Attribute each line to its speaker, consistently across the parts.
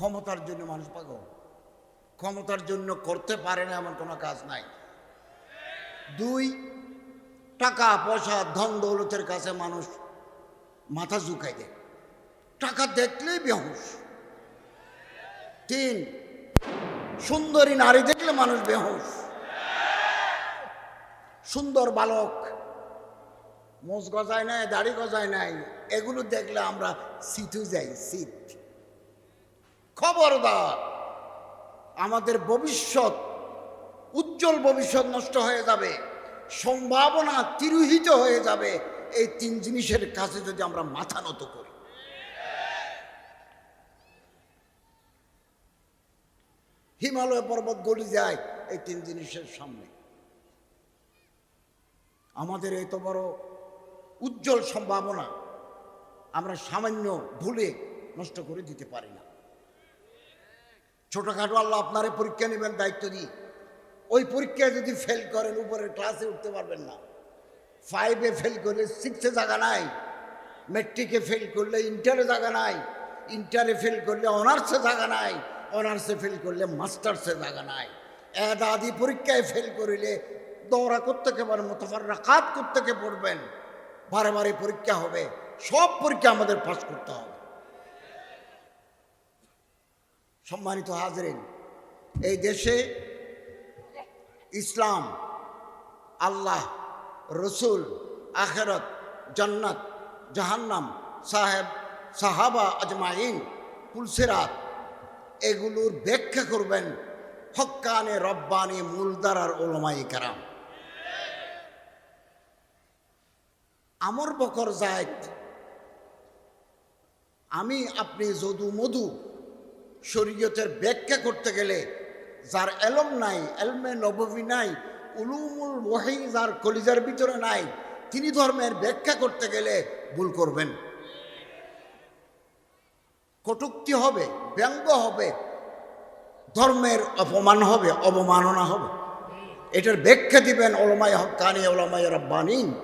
Speaker 1: ক্ষমতার জন্য মানুষ পাগল। ক্ষমতার জন্য করতে পারে না এমন কোনো কাজ নাই। দুই, টাকা, পয়সা, ধন, দৌলতের কাছে মানুষ মাথা ঝুঁকাই দেয়। টাকা দেখলেই বেহুশ। তিন, সুন্দরী নারী দেখলে মানুষ বেহুশ। সুন্দর বালক মোজ গজায় নাই, দাড়ি গজায় নাই, এগুলো দেখলে আমরা সিটু যাই সিট খবরদার। আমাদের ভবিষ্যৎ, উজ্জ্বল ভবিষ্যৎ নষ্ট হয়ে যাবে, সম্ভাবনা তিরোহিত হয়ে যাবে, এই তিন জিনিসের কাছে যদি আমরা মাথা নত করি। হিমালয় পর্বত গলি যায়, এই তিন জিনিসের সামনে। আমাদের এত বড় উজ্জ্বল সম্ভাবনা, আমরা সামান্য ভুলে নষ্ট করে দিতে পারি না। ছোটখাটো আল্লাহ আপনারে পরীক্ষা নেবেন, দায়িত্ব দিই ওই পরীক্ষায় যদি ফেল করেন উপরে ক্লাসে উঠতে পারবেন না। ফাইভে ফেল করলে সিক্সে জায়গা নাই। মেট্রিকে ফেল করলে ইন্টারে জায়গা নাই। ইন্টারে ফেল করলে অনার্সে জায়গা নাই। অনার্সে ফেল করলে মাস্টার্সে জায়গা নাই। এদ আদি পরীক্ষায় ফেল করিলে দৌড়া করতে পারেন মোতাফার রাকাত করতে পড়বেন। বারে বারে পরীক্ষা হবে। সব পরীক্ষা আমাদের পাস করতে হবে। সম্মানিত হাজরেন, এই দেশে ইসলাম, আল্লাহ, রসুল, আখেরত, জান্নাত, জাহান্নাম, সাহেব, সাহাবা আজমাইন পুলসেরাত এগুলোর ব্যাখ্যা করবেন হক্কানে রব্বানি মূলদারার ওলমাই কারাম। আমর বকর জায়দ, আমি, আপনি যদু মধু শরীয়তের ব্যাখ্যা করতে গেলে, যার এলম নাই, এলমে নবী নাই, উলুমুল ওয়াহি যার কলিজার ভিতরে নাই, তিনি ধর্মের ব্যাখ্যা করতে গেলে ভুল করবেন। কটুক্তি হবে, ব্যঙ্গ হবে, ধর্মের অপমান হবে, অবমাননা হবে। এটার ব্যাখ্যা দিবেন ওলমাই হকানি ওলমাই রব্বানিন,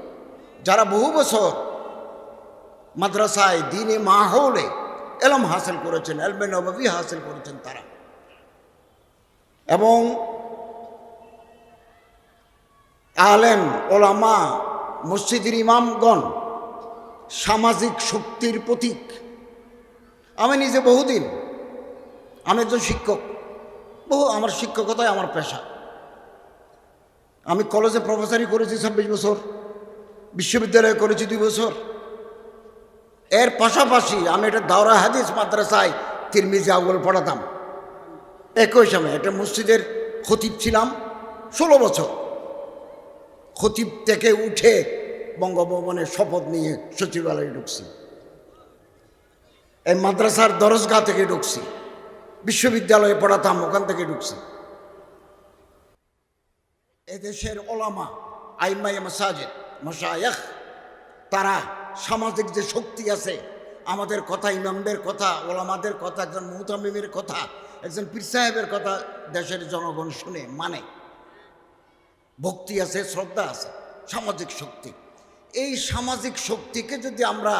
Speaker 1: যারা বহু বছর মাদ্রাসায়, দিনে মাহলে এলম হাসিল করেছেন, এলমে নবী হাসিল করেছেন তারা। এবং আলেম, ওলামা, মসজিদের ইমামগণ সামাজিক শক্তির প্রতীক। আমি নিজে বহুদিন, আমি একজন শিক্ষক, বহু আমার শিক্ষকতাই আমার পেশা। আমি কলেজে প্রফেসরি করেছি ছাব্বিশ বছর, বিশ্ববিদ্যালয়ে করেছি দুই বছর। এর পাশাপাশি আমি এটা দাওরা হাদিস মাদ্রাসায় তিরমিজি আউ্বল পড়াতাম। একই সময় একটা মসজিদের খতিব ছিলাম, ষোলো বছর। খতিব থেকে উঠে বঙ্গভবনে শপথ নিয়ে সচিবালয়ে ঢুকছি। এই মাদ্রাসার দরজগা থেকে ঢুকছি। বিশ্ববিদ্যালয়ে পড়াতাম, ওখান থেকে ঢুকছি। এদেশের ওলামা আইমাই মাসাজেদ, মশায়েখ, তারা সামাজিক যে শক্তি আছে, আমাদের কথা, ইমামদের কথা, ওলামাদের কথা, একজন মুহতামিমের কথা, একজন পীর সাহেবের কথা দেশের জনগণ শুনে মানে। ভক্তি আছে, শ্রদ্ধা আছে, সামাজিক শক্তি। এই সামাজিক শক্তিকে যদি আমরা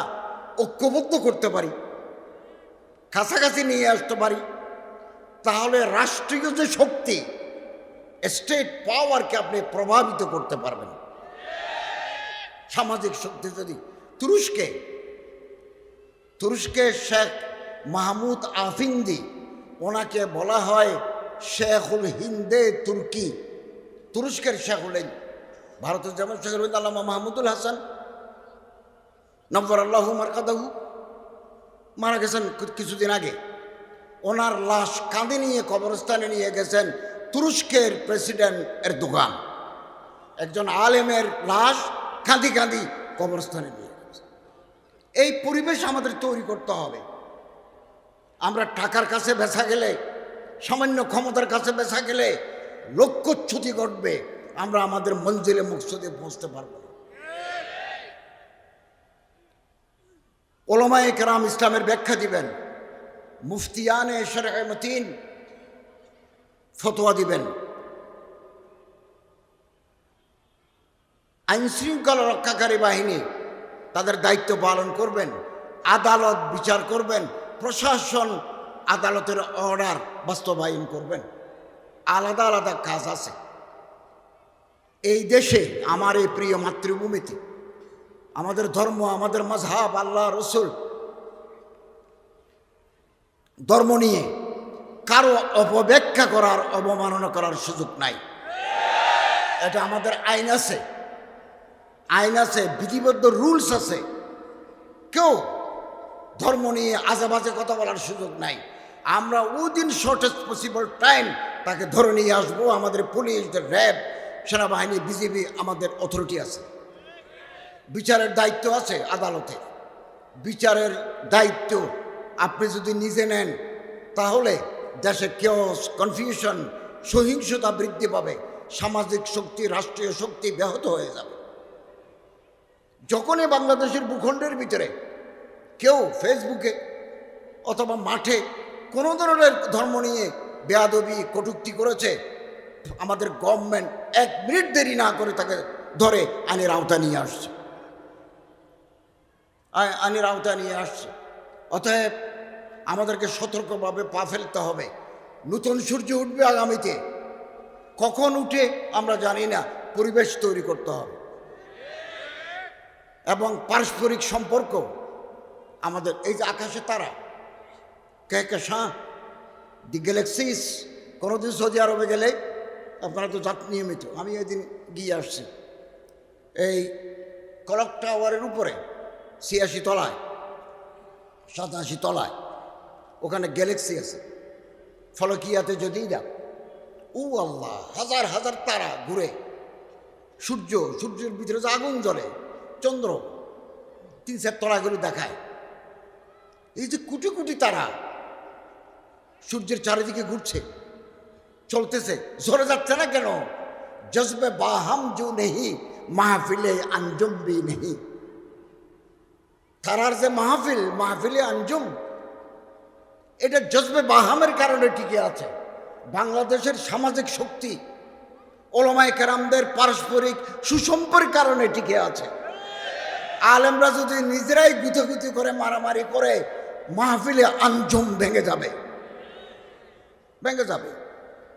Speaker 1: ঐক্যবদ্ধ করতে পারি, কাছাকাছি নিয়ে আসতে পারি, তাহলে রাষ্ট্রীয় যে শক্তি, স্টেট পাওয়ারকে আপনি প্রভাবিত করতে পারবেন। সামাজিক শক্তি যদি তুরস্কে। তুরস্কের শেখ মাহমুদ আফিন্দি, ওনাকে বলা হয় শেখুল হিন্দে তুর্কি। তুরস্কের শেখুল হিন্দ। ভারতের যেমন শেখুল হিন্দ, আল্লামা মাহমুদুল হাসান। নব্বর আল্লাহ মারকাদাহু। মারা গেছেন কিছুদিন আগে। ওনার লাশ কাঁধে নিয়ে, কবরস্থানে নিয়ে গেছেন তুরস্কের প্রেসিডেন্ট এর দোকান একজন আলেমের লাশ কাঁদি কাঁদি কবরস্থানে নিয়ে এই পরিবেশ আমাদের তৈরি করতে হবে। আমরা টাকার কাছে বেচা গেলে, সামান্য ক্ষমতার কাছে বেচা গেলে লক্ষ্যচ্যুতি ঘটবে, আমরা আমাদের মঞ্জিলে মুকসুদে পৌঁছতে পারব না। ওলমায়ে কেরাম ইসলামের ব্যাখ্যা দিবেন, মুফতিয়ানে শরমতিন ফতোয়া দিবেন। আইন শৃঙ্খলা রক্ষাকারী বাহিনী তাদের দায়িত্ব পালন করবেন, আদালত বিচার করবেন, প্রশাসন আদালতের অর্ডার বাস্তবায়ন করবেন। আলাদা আলাদা কাজ আছে। এই দেশে আমার এই প্রিয় মাতৃভূমিতে আমাদের ধর্ম, আমাদের মজহাব আল্লাহ, রসুল ধর্ম নিয়ে কারও অপব্যাখ্যা করার, অবমাননা করার সুযোগ নাই। এটা আমাদের আইন আছে। আইন আছে, বিধিবদ্ধ রুলস আছে। কেউ ধর্ম নিয়ে আজেবাজে কথা বলার সুযোগ নাই। আমরা উইদিন শর্টেস্ট পসিবল টাইম তাকে ধরে নিয়ে আসব, আমাদের পুলিশ র্যাব সেনাবাহিনী বিজেপি আমাদের অথরিটি আছে। বিচারের দায়িত্ব আছে আদালতে। বিচারের দায়িত্ব আপনি যদি নিজে নেন, তাহলে দেশে কেওস কনফিউশন সহিংসতা বৃদ্ধি পাবে, সামাজিক শক্তি, রাষ্ট্রীয় শক্তি ব্যাহত হয়ে যাবে। যখনই বাংলাদেশের ভূখণ্ডের ভিতরে কেউ ফেসবুকে অথবা মাঠে কোনো ধরনের ধর্ম নিয়ে বেয়াদবি, কটুক্তি করেছে, আমাদের গভর্নমেন্ট এক মিনিট দেরি না করে তাকে ধরে আইনের আওতা নিয়ে আসছে। আই- আইনের আওতা নিয়ে আসছে। অতএব আমাদেরকে সতর্কভাবে পা ফেলতে হবে। নতুন সূর্য উঠবে আগামীতে। কখন উঠে আমরা জানি না। পরিবেশ তৈরি করতে হবে। পারস্পরিক সম্পর্ক। আমাদের এই যে আকাশে তারা, কে কে শাহ, দি গ্যালাক্সিস, কোনোদিন সৌদি আরবে গেলে আপনারা তো যাত নিয়মিত। আমি এদিন গিয়ে আসছি। এই কলক টাওয়ারের উপরে, ছিয়াশি তলায়, সাতাশি তলায়, ওখানে গ্যালাক্সি আছে। ফলকিয়াতে যদি যাক ও আল্লাহ, হাজার হাজার তারা ঘুরে, সূর্য, সূর্যের ভিতরে যে আগুন জ্বলে চন্দ্র, তিন চার তলাগুলো দেখায়। এই যে কোটি কোটি তারা সূর্যের চারিদিকে ঘুরছে, চলতেছে, ঝরে যাচ্ছে না কেন? জজবে বাহাম জু নেহি, মাহফিলে আঞ্জুম বি নেহি। তারার যে মাহফিল, মাহফিলে আঞ্জুম, এটা জজবে বাহামের কারণে টিকে আছে। বাংলাদেশের সামাজিক শক্তি, ওলমায় কেরামদের পারস্পরিক সুসম্পর্কের কারণে টিকে আছে। আলেমরা যদি নিজেরাই গুতগুতি করে, মারামারি করে, মাহফিলে আঞ্জম ভেঙে যাবে। ভেঙে যাবে।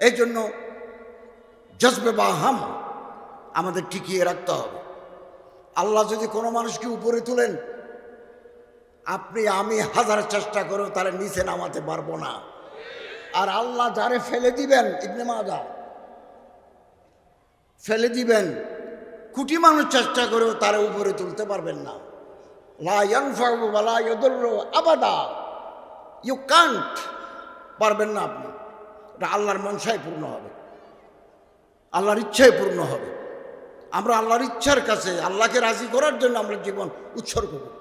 Speaker 1: এই জন্য জজবে বাহাম আমাদের টিকিয়ে রাখতে হবে। আল্লাহ যদি কোনো মানুষকে উপরে তুলেন, আপনি, আমি হাজার চেষ্টা করেও তারা নিচে নামাতে পারব না। আর আল্লাহ যারে ফেলে দিবেন, ইবনে মাজা ফেলে দিবেন কোটি মানুষ চেষ্টা করেও তারা উপরে তুলতে পারবেন না। লা ইয়ানফাউ ওয়া লা আবাদা। ইউ কান্ট পারবেন না আপনি। এটা আল্লাহর মনসায় পূর্ণ হবে। আল্লাহর ইচ্ছায় পূর্ণ হবে। আমরা আল্লাহর ইচ্ছার কাছে আল্লাহকে রাজি করার জন্য আমরা জীবন উৎসর্গ করি।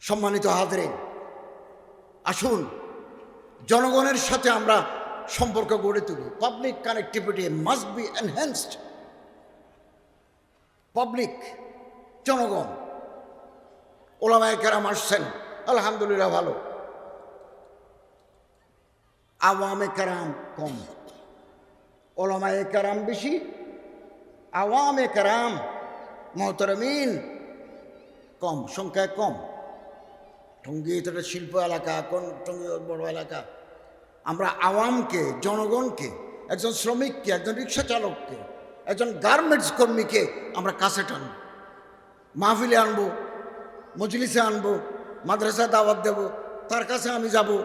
Speaker 1: সম্মানিত হাজরেন, আসুন, জনগণের সাথে আমরা সম্পর্ক গড়ে তুলি public connectivity must be enhanced public জনগণ, ওলামায় কেরাম আসছেন, আলহামদুলিল্লাহ ভালো। আওয়ামে কারাম কম। ওলামায় কারাম বেশি, আওয়ামে কারাম মহতরমিন কম, সংখ্যায় কম। টঙ্গী, এটা শিল্প এলাকা, কোন টঙ্গী বড় এলাকা? আমরা আওয়ামকে, জনগণকে, একজন শ্রমিককে, একজন রিক্সা চালককে, একজন গার্মেন্টস কর্মীকে আমরা কাছে টানব। মাহফিলে আনব, মজলিসে আনব, মাদ্রাসায় দাওয়াত দেব, তার কাছে আমি যাব।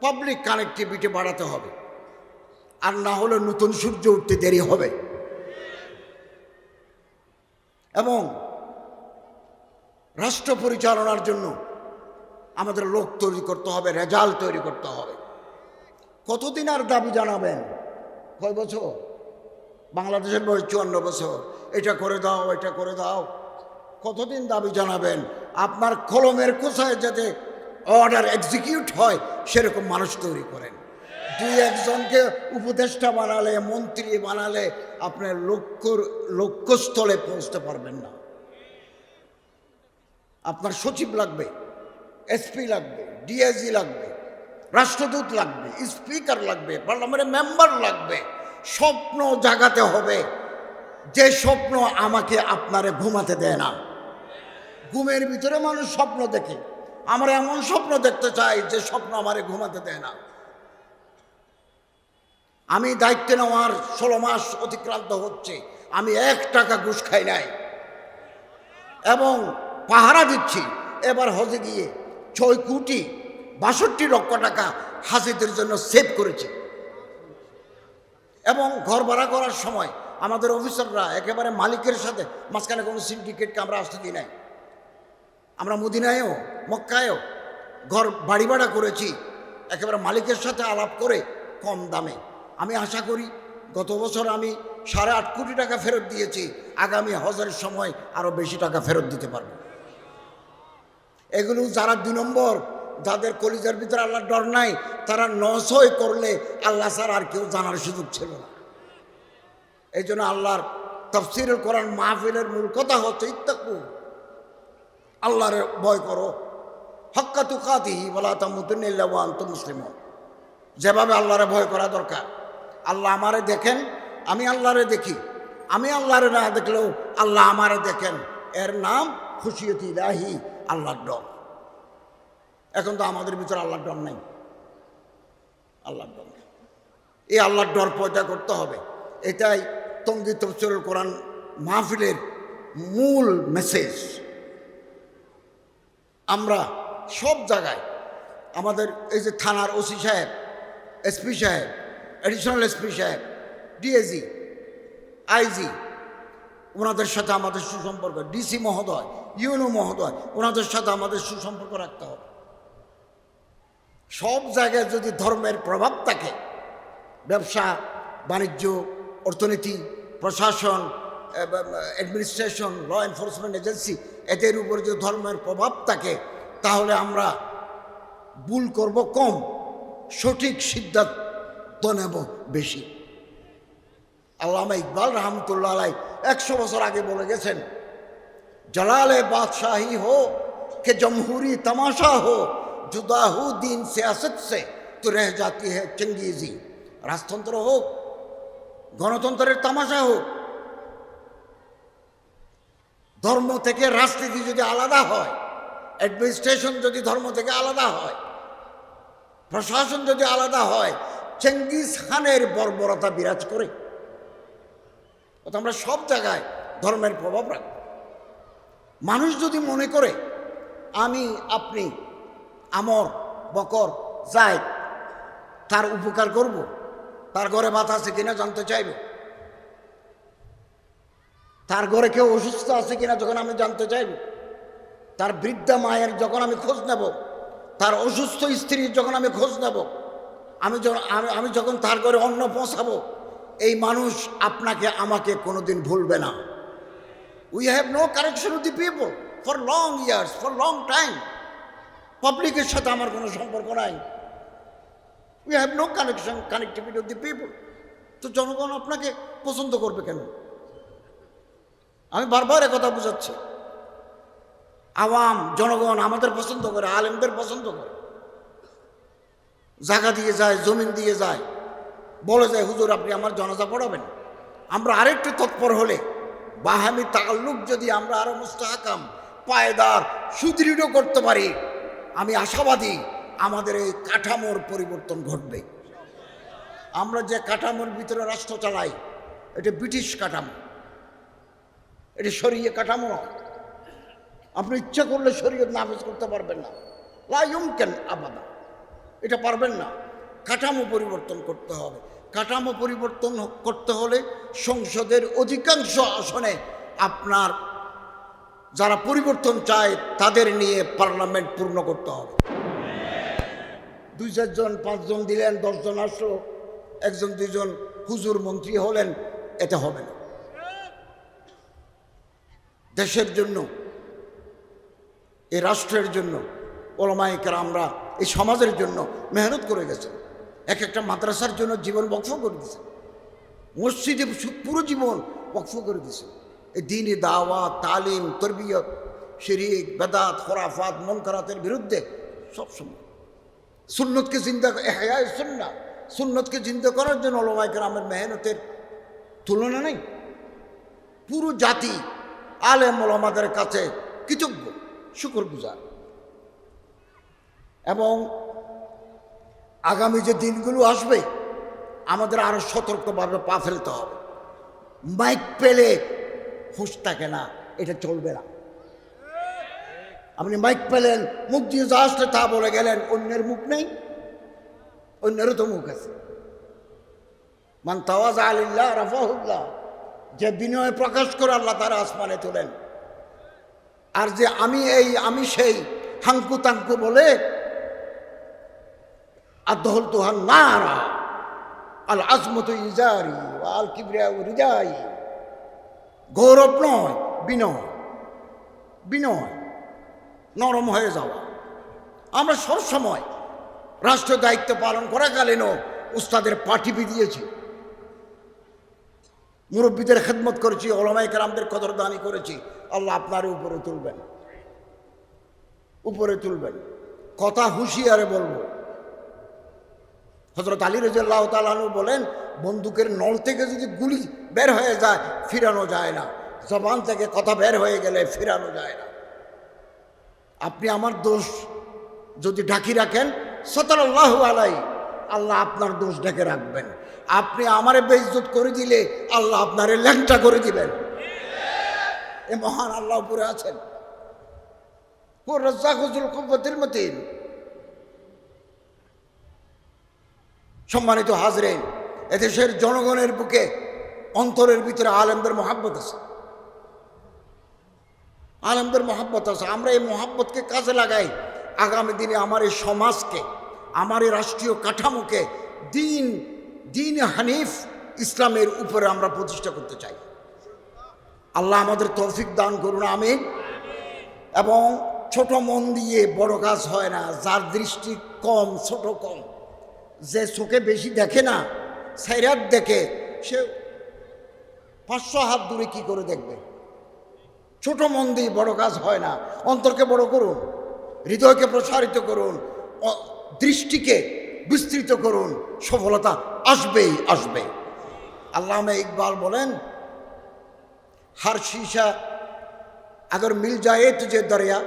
Speaker 1: পাবলিক কানেক্টিভিটি বাড়াতে হবে। আর না হলে নতুন সূর্য উঠতে দেরি হবে। এবং রাষ্ট্র পরিচালনার জন্য আমাদের লোক তৈরি করতে হবে, রেজাল্ট তৈরি করতে হবে। কতদিন আর দাবি জানাবেন? কয় বছর? বাংলাদেশের বয়স চুয়ান্ন বছর। এটা করে দাও এটা করে দাও। কতদিন দাবি জানাবেন? আপনার কলমের কোথায় যাতে অর্ডার এক্সিকিউট হয়, সেরকম মানুষ তৈরি করেন। দুই একজনকে উপদেষ্টা বানালে, মন্ত্রী বানালে, আপনার লক্ষ্যর লক্ষ্যস্থলে পৌঁছতে পারবেন না। আপনার সচিব লাগবে, এসপি লাগবে, ডিআইজি লাগবে রাষ্ট্রদূত লাগবে, স্পিকার লাগবে, পার্লামেন্টের মেম্বার লাগবে, স্বপ্ন জাগাতে হবে। যে স্বপ্ন আমাকে আপনারে ঘুমাতে দেয় না। ঘুমের ভিতরে মানুষ স্বপ্ন দেখে। আমার এমন স্বপ্ন দেখতে চাই যে স্বপ্ন আমারে ঘুমাতে দেয় না। আমি দায়িত্ব নেওয়ার ষোলো মাস অতিক্রান্ত হচ্ছে। আমি এক টাকা ঘুষ খাই নাই। এবং পাহারা দিচ্ছি। এবার হজে গিয়ে ছয় কোটি বাষট্টি লক্ষ টাকা হাজিদের জন্য সেভ করেছি। এবং ঘর ভাড়া করার সময় আমাদের অফিসাররা একেবারে মালিকের সাথে মাঝখানে কোনো সিন্ডিকেটকে আমরা আসতে দিই নাই। আমরা মদিনায়ও, মক্কায়ও ঘর বাড়ি ভাড়া করেছি, একেবারে মালিকের সাথে আলাপ করে কম দামে। আমি আশা করি গত বছর আমি সাড়ে আট কোটি টাকা ফেরত দিয়েছি, আগামী হজের সময় আরও বেশি টাকা ফেরত দিতে পারব। এগুলো যারা দুই নম্বর যাদের কলিজার ভিতরে আল্লাহর ডর নাই, তারা নশয় করলে আল্লাহ স্যার আর কেউ জানার সুযোগ ছিল না। এই জন্য আল্লাহর তফসিরের কোরআন মাহফিলের মূল কথা হচ্ছে, ইত্তাকু। আল্লাহরে ভয় করো। হক্কা তুকাতিহি বলা তামুতুন্নিল্লাওয়ান তো মুসলিম যেভাবে আল্লাহরে ভয় করা দরকার। আল্লাহ আমারে দেখেন, আমি আল্লাহরে দেখি। আমি আল্লাহরে না দেখলেও আল্লাহ আমারে দেখেন। এর নাম খুশিয়তি ইলাহি, আল্লাহর ডর। এখন তো আমাদের ভিতরে আল্লাহর ডর নাই। আল্লাহর ডর নেই। এই আল্লাহর ডর পয়দা করতে হবে। এটাই তঙ্গি তফসিরুল কোরআন মাহফিলের মূল মেসেজ আমরা সব জায়গায় আমাদের এই যে থানার ওসি সাহেব এসপি সাহেব অ্যাডিশনাল এসপি সাহেব ডিএজি আইজি ওনাদের সাথে আমাদের সুসম্পর্ক। ডিসি মহোদয় ইউনো মহোদয়, ওনাদের সাথে আমাদের সুসম্পর্ক রাখতে হবে। সব জায়গায় যদি ধর্মের প্রভাব থাকে, ব্যবসা, বাণিজ্য, অর্থনীতি, প্রশাসন অ্যাডমিনিস্ট্রেশন ল এনফোর্সমেন্ট এজেন্সি এদের উপর যদি ধর্মের প্রভাব থাকে, তাহলে আমরা ভুল করব কম, সঠিক সিদ্ধান্ত নেব বেশি। আল্লামা ইকবাল রহমতুল্লাহ আলাই একশো বছর আগে বলে গেছেন, জলালে বাদশাহী হো, কে জমহুরি তামাশা হো জুদাহু দিন সিয়াসত সে তো রেহ জাতি হ্যাঁ চেঙ্গিজি রাজতন্ত্র হোক গণতন্ত্রের তামাশা হোক ধর্ম থেকে রাজনীতি যদি আলাদা হয় অ্যাডমিনিস্ট্রেশন যদি ধর্ম থেকে আলাদা হয়, প্রশাসন যদি আলাদা হয় চেঙ্গিস খানের বর্বরতা বিরাজ করে। আমরা সব জায়গায় ধর্মের প্রভাব রাখব। মানুষ যদি মনে করে, আমি, আপনি আমর, বকর যাই তার উপকার করব, তার ঘরে ভাত আছে কিনা জানতে চাইব। তার ঘরে কেউ অসুস্থ আছে কিনা যখন আমি জানতে চাইব। তার বৃদ্ধা মায়ের যখন আমি খোঁজ নেব, তার অসুস্থ স্ত্রীর যখন আমি খোঁজ নেব, আমি যখন আমি যখন তার ঘরে অন্ন পৌঁছাবো, এই মানুষ আপনাকে, আমাকে কোনোদিন ভুলবে না। We have no connection with the people for long years for long time পাবলিকের সাথে আমার কোনো সম্পর্ক নাই। We have no connection connectivity with the people তো জনগণ আপনাকে পছন্দ করবে কেন? আমি বারবার একথা বুঝাচ্ছি। আওয়াম, জনগণ আমাদের পছন্দ করে, আলেমদের পছন্দ করে। জায়গা দিয়ে যায়, জমিন দিয়ে যায়, বলে যায়, হুজুর, আপনি আমার জনাজা পড়াবেন? আমরা আরেকটু তৎপর হলে, বাহামি তাল্লুক যদি আমরা আরও মুস্তাহাকাম, পায়দার, সুদৃঢ় করতে পারি আমি আশাবাদী আমাদের এই কাঠামোর পরিবর্তন ঘটবে। আমরা যে কাঠামোর ভিতরে রাষ্ট্র চালাই, এটা ব্রিটিশ কাঠামো। এটা সরিয়ে কাঠামো। আপনি ইচ্ছা করলে শরীয়ত নাফেজ করতে পারবেন না। লাইম কেন আবাদা। এটা পারবেন না। কাঠামো পরিবর্তন করতে হবে। কাঠামো পরিবর্তন করতে হলে সংসদের অধিকাংশ আসনে আপনার যারা পরিবর্তন চায়, তাদের নিয়ে পার্লামেন্ট পূর্ণ করতে হবে। দুই চারজন পাঁচজন দিলেন দশজন আসলো, একজন, দুইজন হুজুর, মন্ত্রী হলেন এটা হবে না। দেশের জন্য, এই রাষ্ট্রের জন্য ওলামাইকার আমরা এই সমাজের জন্য মেহনত করে গেছে। এক একটা মাদ্রাসার জন্য জীবন বক্ফ করে দিছে। মসজিদে পুরো জীবন বক্ফ করে এই দিনই দাওয়া তালিম, তরবিয়ত, শিরিক, বেদাত, খরাফাত, মনকারাতের বিরুদ্ধে সবসময় সুন্নতকে চিন্তা হ্যাঁ সুন্না সুন্নতকে চিন্তা করার জন্য ওলামাইকার গ্রামের মেহনতের তুলনা নেই। পুরো জাতি, আলেম ওলামাদের কাছে কৃতজ্ঞ শুকর গুজার এবং আগামী যে দিনগুলো আসবে, আমাদের আরও সতর্কভাবে পা ফেলতে হবে। মাইক পেলে হুঁশ থাকে না, এটা চলবে না। আপনি মাইক পেলেন, মুখ দিয়ে যা আসলে তা বলে গেলেন, অন্যের মুখ নেই, অন্যেরও তো মুখ আছে। মান তাওয়াজ আলিল্লাহ, রাফাহুল্লাহ, যে বিনয় প্রকাশ করে আল্লাহ তারা আসমানে তোলেন। আর যে আমি এই, আমি সেই, হাঙ্কু তাঙ্কু বলে আদহল তুহান নারা আল আজমত ইজারি আল কিবরিয়া রিজাই। গৌরব নয় বিনয়। বিনয়, নরম হয়ে যাওয়া। আমরা সব সময় রাষ্ট্র দায়িত্ব পালন করাকালীনও উস্তাদের পাঠিয়ে দিয়েছি। মুরব্বীদের খেদমত করেছি ওলামাই কালামদের কদরদানি করেছি। আল্লাহ আপনার উপরে তুলবেন। উপরে তুলবেন। কথা হুঁশিয়ারে বলব। হজরত আলী তালু বলেন বন্দুকের নল থেকে যদি গুলি বের হয়ে যায়, ফিরানো যায় না। জবান থেকে কথা বের হয়ে গেলে ফিরানো যায় না। আপনি আমার দোষ যদি ঢাকি রাখেন সতর আল্লাহ আলাই আল্লাহ আপনার দোষ ঢেকে রাখবেন। আপনি আমারে বেইজ্জত করে দিলে, আল্লাহ আপনারে ল্যাংটা করে দিবেন। এ মহান আল্লাহ উপরে আছেন। ও সম্মানিত হাজরেন এদেশের জনগণের বুকে অন্তরের ভিতরে আলেমদের মহাব্বত আছে। আলেমদের মহাব্বত আছে। আমরা এই মহাব্বতকে কাজে লাগাই। আগামী দিনে আমার এই সমাজকে, আমার এই রাষ্ট্রীয় কাঠামোকে দিন দিন হানিফ ইসলামের উপরে আমরা প্রতিষ্ঠা করতে চাই। আল্লাহ আমাদের তৌফিক দান করুন, আমিন। এবং ছোট মন দিয়ে বড় কাজ হয় না, যার দৃষ্টি কম, ছোট কম। যে চোখে বেশি দেখে না সাইরাত দেখে সে পাঁচশো হাত দূরে কি করে দেখবে ছোট মন দিয়ে বড় কাজ হয় না অন্তরকে বড় করুন হৃদয়কে প্রসারিত করুন অ- দৃষ্টিকে বিস্তৃত করুন সফলতা আসবেই আসবে আল্লাহ ইকবাল বলেন हर शीशा अगर मिल जाए तुझे दरिया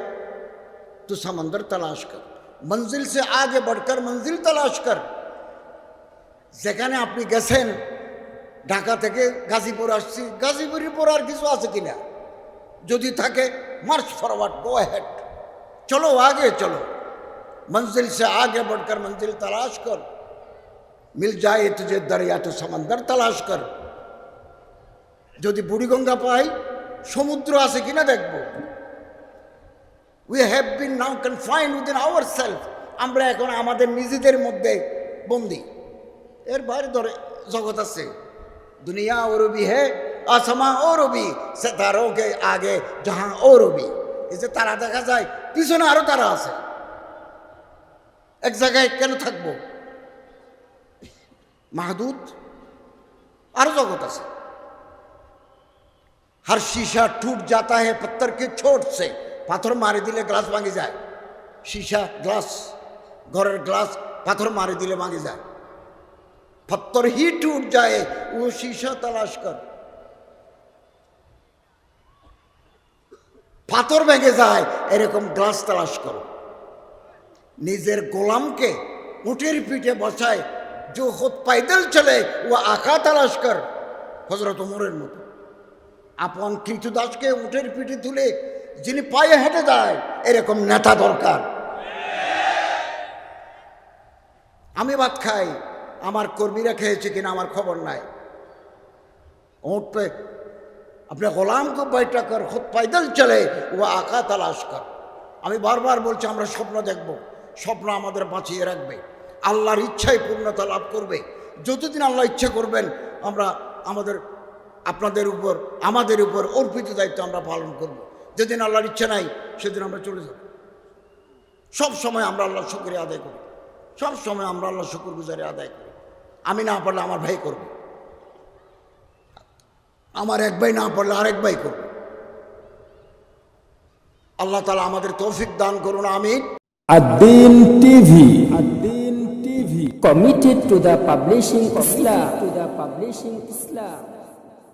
Speaker 1: तो समंदर तलाश कर मंजिल से आगे बढ़कर मंजिल तलाश कर যেখানে আপনি গেছেন ঢাকা থেকে গাজীপুর আসছি গাজীপুরের পর আর কিছু আছে কিনা যদি থাকে মার্চ ফরওয়ার্ড গো হেড চলো আগে চলো मंजिल से आगे बढ़कर मंजिल तलाश कर मिल जाए तुझे दरिया तो समंदर तलाश कर যদি বুড়িগঙ্গা পাই সমুদ্র আছে কিনা দেখব we have been now confine within our self আমরা এখন আমাদের নিজেদের মধ্যে বন্দি এর বাইরে ধরে জগৎ আছে দুনিয়া और भी है आसमां और भी सितारों के आगे जहां और भी এই যে তারা দেখা যায় পিছনে আরো তারা আছে এক জায়গায় কেন থাকবো মাহদুদ আরো জগৎ আছে हर शीशा टूट जाता है पत्थर के छोट से পাথর মারি দিলে গ্লাস ভাঙে যায় সীসা গ্লাস ঘরের গ্লাস পাথর মারি দিলে ভাঙে যায় पत्थर ही टूट जाए वो शीशा तलाश कर পাথর ভেঙে যায় এরকম গ্লাস তালাশ করো নিজের গোলামকে উটের পিঠে বসায় যে খুদ পাইদল চলে ও আঁকা তালাশ কর হজরত উমরের মতো আপন কৃতদাসকে উঠের পিঠে তুলে যিনি পায়ে হেঁটে যায় এরকম নেতা দরকার আমি ভাত খাই আমার কর্মীরা খেয়েছে কিনা আমার খবর নাই ऊँट पे अपने গোলাম को बैठा कर खुद पैदल चले ও আঁকা তালাশ কর আমি বারবার বলছি আমরা স্বপ্ন দেখব স্বপ্ন আমাদের বাঁচিয়ে রাখবে আল্লাহর ইচ্ছাই পূর্ণতা লাভ করবে যতদিন আল্লাহ ইচ্ছা করবেন আমরা আমাদের আপনাদের উপর আমাদের উপর অর্পিত দায়িত্ব আমরা পালন করব যেদিন আল্লাহর ইচ্ছা নাই সেদিন আমরা চলে যাব সব সময় আমরা আল্লাহ শুক্রিয়া আদায় করি সব সময় আমরা আল্লাহ শুকুর গুজারি আদায় করি আমি না পারলে আমার ভাই করব। আমার এক ভাই না পড়লে আরেক ভাই করব। আল্লাহ তালা আমাদের তৌফিক দান করুন
Speaker 2: আমি TV.
Speaker 3: Committed to the publishing Islam. To the publishing Islam.